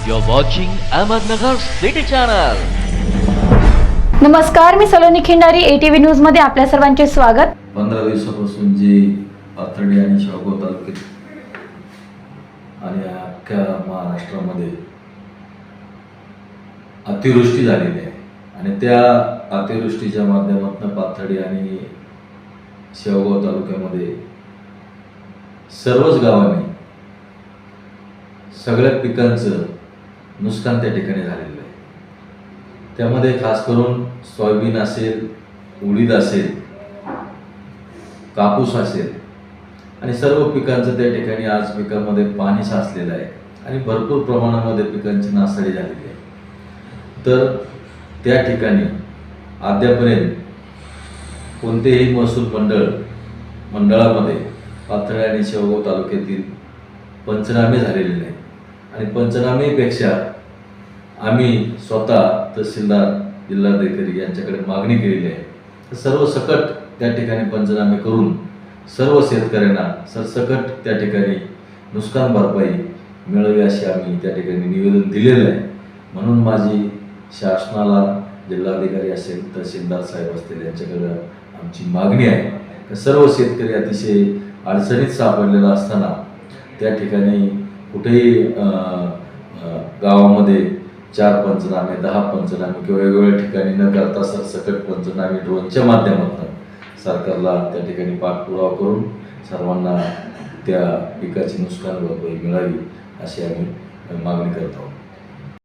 You're watching Ahmednagar City Channel. नमस्कार मी Saloni Khindari ATV न्यूजमध्ये आपल्या सर्वांचे स्वागत पंधरा दिवसापासून जे पाथर्डी आणि शेवगाव तालुक्यात आणि अख्ख्या महाराष्ट्रामध्ये अतिवृष्टी झालेली आहे आणि त्या अतिवृष्टीच्या माध्यमातून पाथर्डी आणि शेवगाव तालुक्यामध्ये सर्वच गावांनी सगळ्या पिकांचं नुकसान त्या ठिकाणी झालेलं आहे. त्यामध्ये खास करून सोयाबीन असेल उडीद असेल कापूस असेल आणि सर्व पिकांचं त्या ठिकाणी आज पिकांमध्ये पाणी साचलेलं आहे आणि भरपूर प्रमाणामध्ये पिकांची नासाडी झालेली आहे. तर त्या ठिकाणी अद्यापर्यंत कोणतेही महसूल मंडळ मंडळामध्ये पाथर्डी आणि शेवगाव तालुक्यातील पंचनामे झालेले नाही आणि पंचनामेपेक्षा आम्ही स्वतः तहसीलदार जिल्हाधिकारी यांच्याकडे मागणी केलेली आहे. तर सर्व सकट त्या ठिकाणी पंचनामे करून सर्व शेतकऱ्यांना सरसकट त्या ठिकाणी नुकसान भरपाई मिळावी अशी आम्ही त्या ठिकाणी निवेदन दिलेलं आहे. म्हणून माझी शासनाला जिल्हाधिकारी असेल तहसीलदार साहेब असतील यांच्याकडं आमची मागणी आहे. सर्व शेतकरी अतिशय अडचणीत सापडलेला असताना त्या ठिकाणी कुठेही गावामध्ये चार पंचनामे दहा पंचनामे किंवा वेगवेगळ्या ठिकाणी न करता सरसकट पंचनामे ड्रोनच्या माध्यमातून सरकारला त्या ठिकाणी पाठपुरावा करून सर्वांना त्या पिकाची नुकसान भरपाई मिळावी अशी आम्ही मागणी करत आहोत.